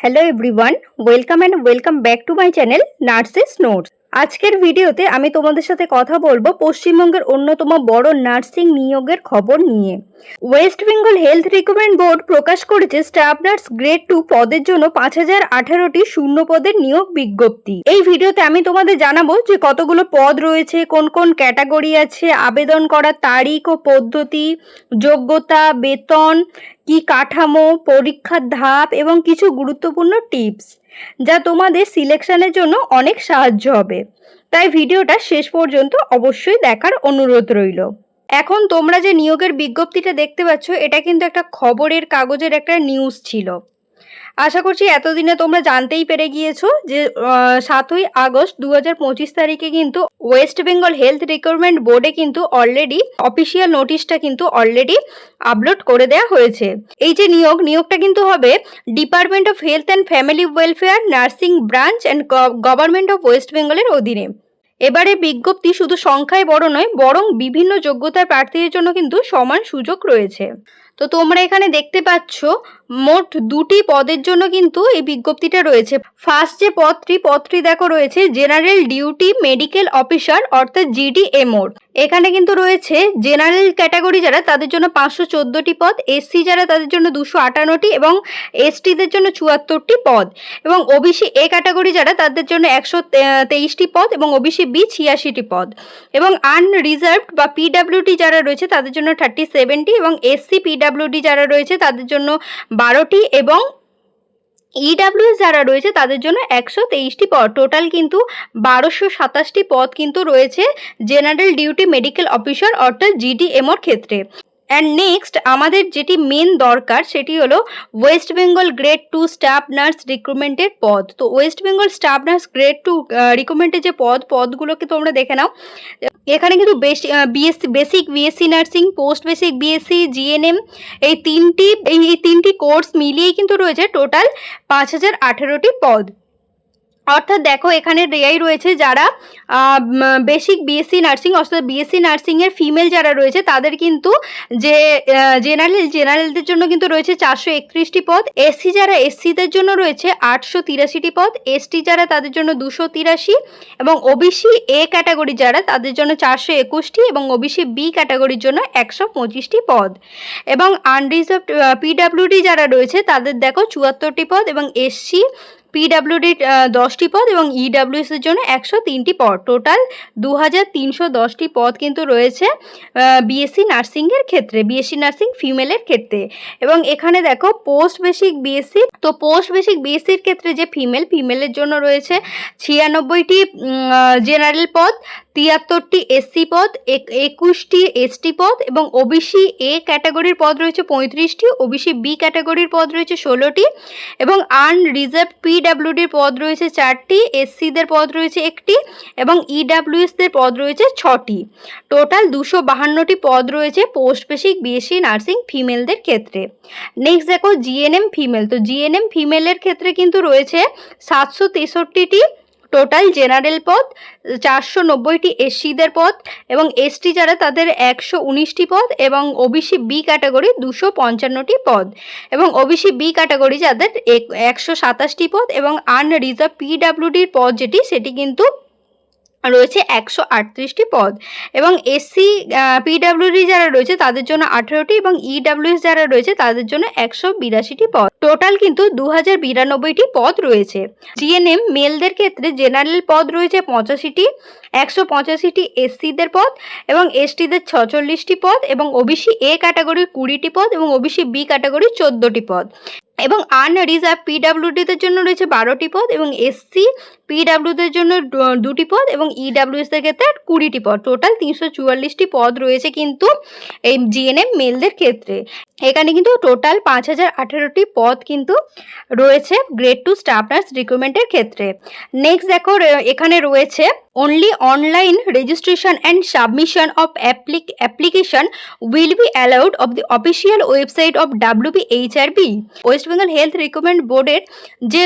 hello everyone welcome and welcome back to my channel nurses notes আজকের ভিডিওতে আমি তোমাদের সাথে কথা বলব পশ্চিমবঙ্গের অন্যতম বড় নার্সিং নিয়োগের খবর নিয়ে। West Bengal health recruitment board প্রকাশ করেছে স্টাফ নার্স গ্রেড টু পদের জন্য পাঁচ হাজার আঠারোটি শূন্য পদের নিয়োগ বিজ্ঞপ্তি। এই ভিডিওতে আমি তোমাদের জানাব যে কতগুলো পদ রয়েছে, কোন কোন ক্যাটাগরি আছে, আবেদন করার তারিখ ও পদ্ধতি, যোগ্যতা, বেতন, কি কাঠামো, পরীক্ষার ধাপ এবং কিছু গুরুত্বপূর্ণ টিপস। যা তোমাদের সিলেকশনের জন্য অনেক সাহায্য হবে। তাই ভিডিওটা শেষ পর্যন্ত অবশ্যই দেখার অনুরোধ রইল। এখন তোমরা যে নিয়োগের বিজ্ঞপ্তিটা দেখতে পাচ্ছ, এটা কিন্তু একটা খবরের কাগজের একটা নিউজ ছিল। আশা করছি এতদিনে তোমরা জানতেই পেরে গিয়েছো যে সাতই আগস্ট দু হাজার পঁচিশ তারিখে কিন্তু ওয়েস্ট বেঙ্গল হেলথ রিক্রুটমেন্ট বোর্ডে কিন্তু অলরেডি অফিসিয়াল নোটিশটা কিন্তু অলরেডি আপলোড করে দেওয়া হয়েছে। এই যে নিয়োগ, নিয়োগটা কিন্তু হবে department of health and family welfare nursing branch and government of West বেঙ্গলের অধীনে। এবারে বিজ্ঞপ্তি শুধু সংখ্যায় বড় নয়, বরং বিভিন্ন যোগ্যতার প্রার্থীদের জন্য কিন্তু সমান সুযোগ রয়েছে। তো তোমরা এখানে দেখতে পাচ্ছ, মোট দুটি পদের জন্য কিন্তু এই বিজ্ঞপ্তিটা রয়েছে। ফার্স্ট যে পদটি পদটি দেখো রয়েছে জেনারেল ডিউটি মেডিকেল অফিসার অর্থাৎ জিডিএমওর এখানে কিন্তু রয়েছে জেনারেল ক্যাটাগরি যারা, তাদের জন্য পাঁচশো চোদ্দোটি পদ এসসি যারা, তাদের জন্য দুশো আটান্নটি এবং এসটিদের জন্য চুয়াত্তরটি পদ। এবং ওবিসি এ ক্যাটাগরি যারা, তাদের জন্য একশো তেইশটি পদ এবং ওবিসি বি ছিয়াশিটি পদ। এবং আনরিজার্ভড বা পিডাব্লিউডি যারা রয়েছে, তাদের জন্য থার্টি সেভেনটি এবং এসসি পিডাব্লিউডি যারা রয়েছে, তাদের জন্য বারোটি এবং ইডাব্লিউএস যারা রয়েছে, তাদের জন্য একশো তেইশটি পদ। টোটাল কিন্তু বারোশো সাতাশটি পদ কিন্তু রয়েছে জেনারেল ডিউটি মেডিকেল অফিসার অর্থাৎ জিডিএমওর ক্ষেত্রে। অ্যান্ড নেক্সট আমাদের যেটি মেন দরকার, সেটি হলো West Bengal grade two staff nurse রিক্রুটমেন্টের পদ। তো West Bengal staff nurse grade two রিক্রুটমেন্টের যে পদ, পদগুলোকে তোমরা দেখে নাও। এখানে কিন্তু বেশি BSc basic BSc nursing post basic BSc GNM এই তিনটি এই তিনটি কোর্স মিলিয়েই কিন্তু রয়েছে টোটাল পাঁচ হাজার আঠেরোটি পদ। অর্থাৎ দেখো এখানে রেয়াই রয়েছে যারা বেসিক বিএসসি নার্সিং, অর্থাৎ বিএসসি নার্সিংয়ের ফিমেল যারা রয়েছে তাদের কিন্তু যে জেনারেল, জেনারেলদের জন্য কিন্তু রয়েছে চারশো একত্রিশটি পদ, এসসি যারা এসসিদের জন্য রয়েছে আটশো তিরাশিটি পদ, এসটি যারা তাদের জন্য দুশো তিরাশি এবং ওবিসি এ ক্যাটাগরি যারা তাদের জন্য চারশো একুশটি এবং ওবিসি বি ক্যাটাগরির জন্য একশো পঁচিশটি পদ। এবং আনরিজার্ভ পিডাব্লিউডি যারা রয়েছে তাদের দেখো চুয়াত্তরটি পদ এবং এসসি পিডাব্লিউডির দশটি পদ এবং ইডাব্লিউএসের জন্য একশো তিনটি পদ। টোটাল দু হাজার তিনশো দশটি পদ কিন্তু রয়েছে বিএসসি নার্সিংয়ের ক্ষেত্রে বিএসসি নার্সিং ফিমেলের ক্ষেত্রে। এবং এখানে দেখো পোস্ট বেসিক বিএসসি তো পোস্ট বেসিক বিএসসির ক্ষেত্রে যে ফিমেল ফিমেলের জন্য রয়েছে ছিয়ানব্বইটি জেনারেল পদ। তিয়াত্তরটি এসসি পদ একুশটি এসটি পদ এবং ওবিসি এ ক্যাটাগরির পদ রয়েছে পঁয়ত্রিশটি, ওবিসি বি ক্যাটাগরির পদ রয়েছে ষোলোটি এবং আনরিজার্ভ পিডাব্লিউডির পদ রয়েছে চারটি, এসসিদের পদ রয়েছে একটি এবং ইডাব্লিউএসদের পদ রয়েছে ছটি। টোটাল দুশো বাহান্নটি পদ রয়েছে পোস্ট বেসিক, বিএসসি, নার্সিং, ফিমেলদের ক্ষেত্রে। নেক্সট দেখো, জিএনএম ফিমেল। তো জিএনএম ফিমেলের ক্ষেত্রে কিন্তু রয়েছে সাতশো তেষট্টিটি টোটাল জেনারেল পদ, চারশো নব্বইটি এসসিদের পদ এবং এসটি যারা তাদের একশো উনিশটি পদ এবং ওবিসি বি ক্যাটাগরি দুশো পঞ্চান্নটি পদ এবং ওবিসি বি ক্যাটাগরি যাদের একশো সাতাশটি পদ এবং আনরিজার্ভ পিডাব্লিউডির পদ যেটি সেটি কিন্তু রয়েছে একশো আটত্রিশটি পদ। এবং এসসি পিডাব্লিউডি যারা রয়েছে তাদের জন্য আঠেরোটি এবং ইডাব্লিউএস যারা রয়েছে তাদের জন্য একশো বিরাশিটি পদ। টোটাল কিন্তু দু হাজার বিরানব্বইটি পদ রয়েছে। জিএনএম মেলদের ক্ষেত্রে জেনারেল পদ রয়েছে পঁচাশিটি, একশো পঁচাশিটি এসসিদের পদ এবং এসটিদের ছচল্লিশটি পদ এবং ওবিসি এ ক্যাটাগরির কুড়িটি পদ এবং ওবিসি বি ক্যাটাগরির চোদ্দোটি পদ। এবং আনরিজার্ভ পিডাব্লিউডিদের জন্য রয়েছে বারোটি পদ এবং এসসি পিডাব্লিউদের জন্য দুটি পদ এবং ইডাব্লিউএসদের ক্ষেত্রে কুড়িটি পদ। টোটাল তিনশো চুয়াল্লিশটি পদ রয়েছে কিন্তু এই জিএনএম মেলদের ক্ষেত্রে। এখানে কিন্তু টোটাল পাঁচ হাজার আঠেরোটি পদ কিন্তু রয়েছে গ্রেড টু স্টাফ নার্স রিক্রুটমেন্টের ক্ষেত্রে। নেক্সট দেখো এখানে রয়েছে only online registration and submission of applic, application will be allowed of the official website of WBHRB West Bengal health recommend বোর্ডের যে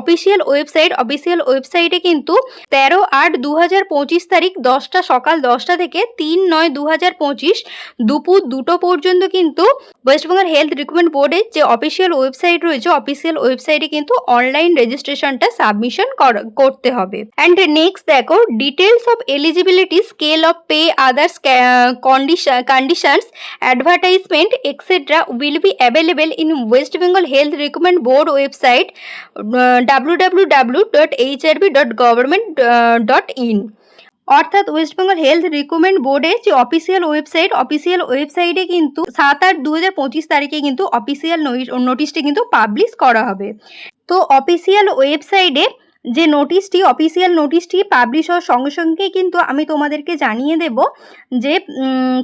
অফিসিয়াল ওয়েবসাইট অফিসিয়াল ওয়েবসাইটে কিন্তু তেরো আট দু তারিখ দশটা সকাল দশটা থেকে তিন নয় দু দুপুর দুটো পর্যন্ত কিন্তু ওয়েস্ট বেঙ্গল হেলথ রিক্রুটমেন্ট বোর্ডের যে অফিসিয়াল ওয়েবসাইট রয়েছে অফিসিয়াল ওয়েবসাইটে কিন্তু অনলাইন রেজিস্ট্রেশনটা সাবমিশন করতে হবে। অ্যান্ড নেক্সট দেখো details of eligibility scale of pay others condition conditions advertisement etcetera will be available in West Bengal health recruitment board website W W W dot H R B dot government dot in অর্থাৎ West Bengal health recruitment বোর্ডের যে official website, official ওয়েবসাইটে কিন্তু সাত আট দু তারিখে কিন্তু অফিসিয়াল নোটিশটি কিন্তু পাবলিশ করা হবে। তো অফিসিয়াল ওয়েবসাইটে যে নোটিশটি, অফিসিয়াল নোটিশটি পাবলিশ হওয়ার সঙ্গে সঙ্গে কিন্তু আমি তোমাদেরকে জানিয়ে দেব যে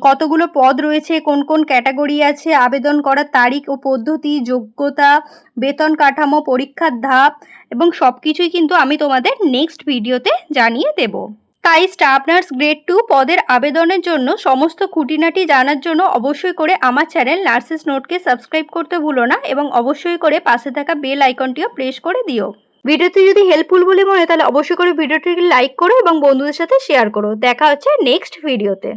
কতগুলো পদ রয়েছে, কোন কোন ক্যাটাগরি আছে, আবেদন করার তারিখ ও পদ্ধতি, যোগ্যতা, বেতন কাঠামো, পরীক্ষার ধাপ এবং সব কিছুই কিন্তু আমি তোমাদের নেক্সট ভিডিওতে জানিয়ে দেব। তাই স্টাফ নার্স গ্রেড টু পদের আবেদনের জন্য সমস্ত খুঁটিনাটি জানার জন্য অবশ্যই করে আমার চ্যানেল নার্সেস নোটকে সাবস্ক্রাইব করতে ভুলো না এবং অবশ্যই করে পাশে থাকা বেল আইকনটিও প্রেস করে দিও। ভিডিওটি যদি হেল্পফুল বলে মনে হয়, তাহলে অবশ্যই করে ভিডিওটি লাইক করো এবং বন্ধুদের সাথে শেয়ার করো। দেখা হচ্ছে নেক্সট ভিডিওতে